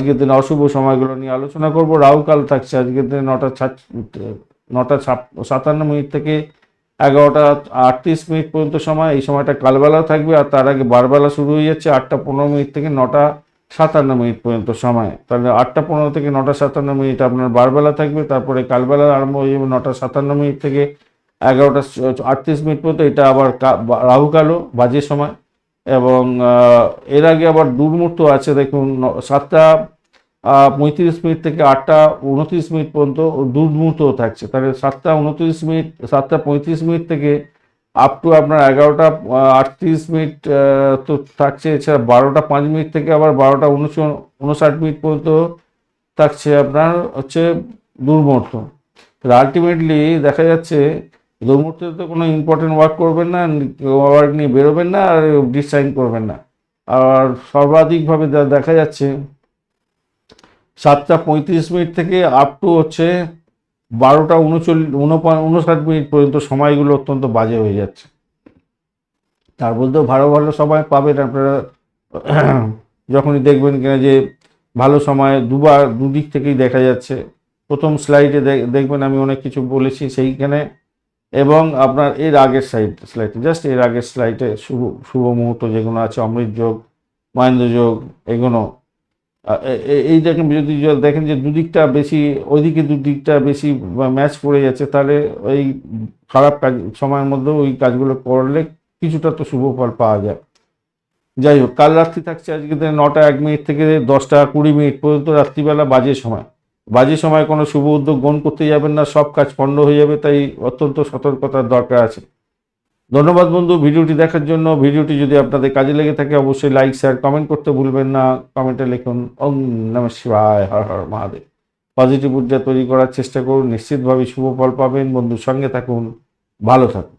আজকের দিনে অশুভ সময়গুলো নিয়ে আলোচনা করব। রাহুকাল থাকছে আজকের দিনে নটা নটা সাতান্ন মিনিট থেকে এগারোটা আটত্রিশ মিনিট পর্যন্ত সময়। এই সময়টা কালবেলা থাকবে আর তার আগে বারবেলা শুরু হয়ে যাচ্ছে আটটা পনেরো মিনিট থেকে নটা সাতান্ন মিনিট পর্যন্ত সময়। তাহলে আটটা পনেরো থেকে নটা সাতান্ন মিনিট আপনার বারবেলা থাকবে। তারপরে কালবেলা আরম্ভ হয়ে যাবে নটা সাতান্ন মিনিট থেকে এগারোটা আটত্রিশ মিনিট পর্যন্ত। এটা আবার রাহুকালও বাজে সময়। এবং এর আগে আবার দুর্মূর্ত আছে, দেখুন সাতটা পঁয়ত্রিশ মিনিট থেকে আটটা উনত্রিশ মিনিট পর্যন্ত দুর্মূর্ত থাকছে। তাহলে সাতটা উনত্রিশ মিনিট, সাতটা পঁয়ত্রিশ মিনিট থেকে আপ টু আপনার এগারোটা আটত্রিশ মিনিট তো থাকছে। এছাড়া বারোটা পাঁচ মিনিট থেকে আবার বারোটা উনষাট মিনিট পর্যন্ত থাকছে আপনার হচ্ছে দুর্মূর্ত আলটিমেটলি দেখা যাচ্ছে দুর্মূর্তে তো কোনো ইম্পর্টেন্ট ওয়ার্ক করবেন না ওয়ার্ক নিয়ে বেরোবেন না আর ডিসাইন করবেন না। আর সর্বাধিকভাবে দেখা যাচ্ছে, সাতটা পঁয়ত্রিশ মিনিট থেকে আপ টু হচ্ছে বারোটা উনচল্লিশ উনষাট মিনিট পর্যন্ত সময়গুলো অত্যন্ত বাজে হয়ে যাচ্ছে। তার বলতেও ভালো ভালো সময় পাবেন আপনারা। যখনই দেখবেন কিনা যে ভালো সময় দুবার, দুদিক থেকেই দেখা যাচ্ছে। প্রথম স্লাইডে দেখবেন আমি অনেক কিছু বলেছি সেইখানে এবং আপনার এর আগের সাইড স্লাইডে জাস্ট এর আগের স্লাইডে শুভ শুভ মুহূর্ত যেগুলো আছে, অমৃত যোগ, মহেন্দ্র যোগ, এগুলো। এই দেখেন, যদি দেখেন যে দুদিকটা বেশি, ওইদিকে দুদিকটা বেশি ম্যাচ পড়ে যাচ্ছে, তাহলে ওই খারাপ কাজ, সময়ের মধ্যেও ওই কাজগুলো করলে কিছুটা তো শুভ ফল পাওয়া যায়। যাই হোক, কাল রাত্রি থাকছে আজকে নটা এক মিনিট থেকে দশটা কুড়ি মিনিট পর্যন্ত রাত্রিবেলা বাজে সময়। বাজে সময় কোনো শুভ উদ্যোগ গ্রহণ করতে যাবেন না, সব কাজ পণ্ড হয়ে যাবে, তাই অত্যন্ত সতর্কতার দরকার আছে। ধন্যবাদ বন্ধু, ভিডিওটি দেখার জন্য। ভিডিওটি যদি আপনাদের কাজে লেগে থাকে, অবশ্যই লাইক শেয়ার কমেন্ট করতে ভুলবেন না। কমেন্টে লিখুন, ওম নম শিবায়, হর হর মহাদেব। পজিটিভ ঊর্জা তৈরি করার চেষ্টা করুন, নিশ্চিতভাবে শুভ ফল পাবেন। বন্ধুর সঙ্গে থাকুন, ভালো থাকুন।